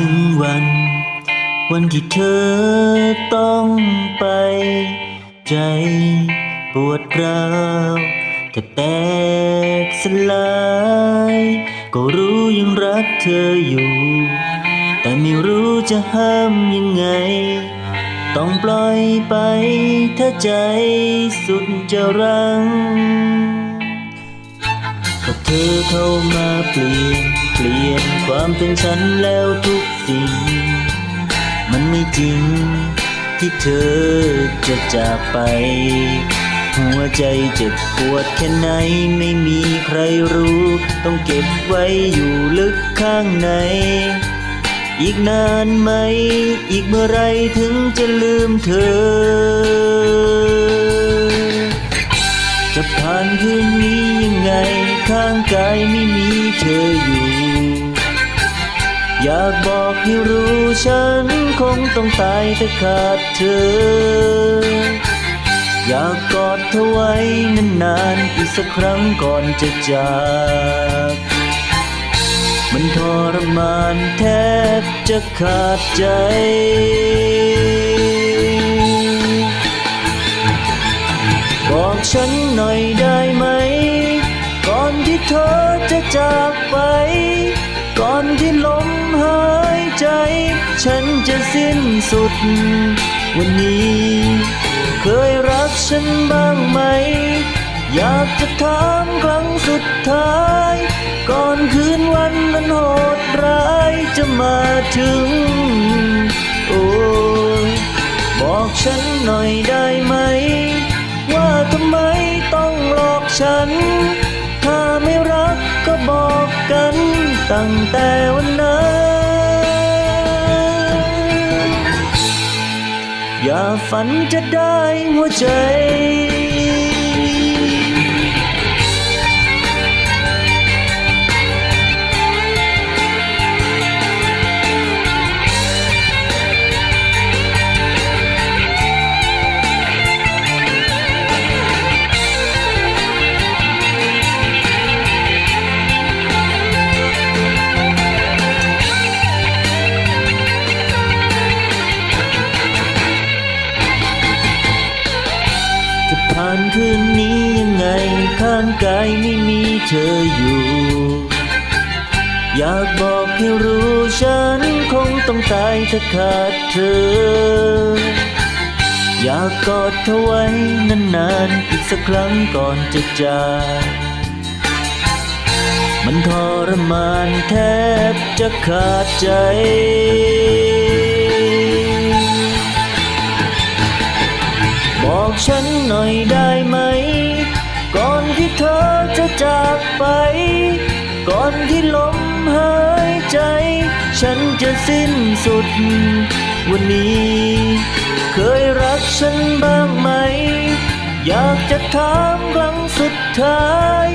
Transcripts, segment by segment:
ถึงวัน วันที่เธอต้องไป ใจปวดร้าวจะแตกสลาย ก็รู้ยังรักเธออยู่ แต่ไม่รู้จะห้ามยังไง ต้องปล่อยไปถ้าใจสุดจะรังก็เธอเข้ามาเปลี่ยน เปลี่ยนความเป็นฉันแล้วทุกสิ่ง มันไม่จริงที่เธอจะจากไป หัวใจเจ็บปวดแค่ไหนไม่มีใครรู้ ต้องเก็บไว้อยู่ลึกข้างใน อีกนานไหม อีกเมื่อไรถึงจะลืมเธอจะผ่านคืนนี้ยังไง ข้างกายไม่มีเธอ อยู่อยากบอกให้รู้ฉันคงต้องตายถ้าขาดเธอ อยากกอดเธอไว้นานๆอีกสักครั้งก่อนจะจาก มันทรมานแทบจะขาดใจบอกฉันหน่อยได้ไหม ก่อนที่เธอจะจากไป ก่อนที่ลมหายใจ ฉันจะสิ้นสุด วันนี้ เคยรักฉันบ้างไหม อยากจะถามครั้งสุดท้าย ก่อนคืนวันนั้นโหดร้ายจะมาถึง โอ้ยบอกฉันหน่อยได้ไหม ว่าทำไมต้องหลอกฉัน ตั้งแต่วันนั้น อย่าฝันจะได้หัวใจ คืนนี้ยังไงข้างกายไม่มีเธออยู่ อยากบอกให้รู้ฉันคงต้องตายถ้าขาดเธอ อยากกอดเธอไว้นานๆอีกสักครั้งก่อนจะจากมันทรมานแทบจะขาดใจบอกฉัน หน่อยได้ไหม ก่อนที่เธอจะจากไป ก่อนที่ลมหายใจ ฉันจะสิ้นสุด วันนี้ เคยรักฉันบ้างไหม อยากจะถามครั้งสุดท้าย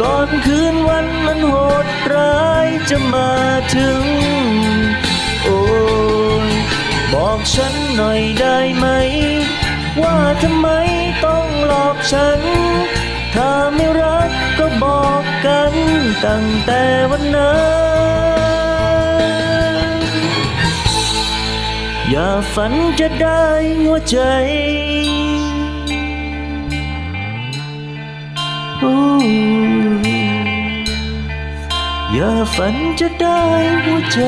ก่อนคืนวันมันโหดร้ายจะมาถึง โอ้ยบอกฉันหน่อยได้ไหม ว่าทำไมต้องหลอกฉัน ถ้าไม่รักก็บอกกันตั้งแต่วันนั้น อย่าฝันจะได้หัวใจอย่าฝันจะได้หัวใจ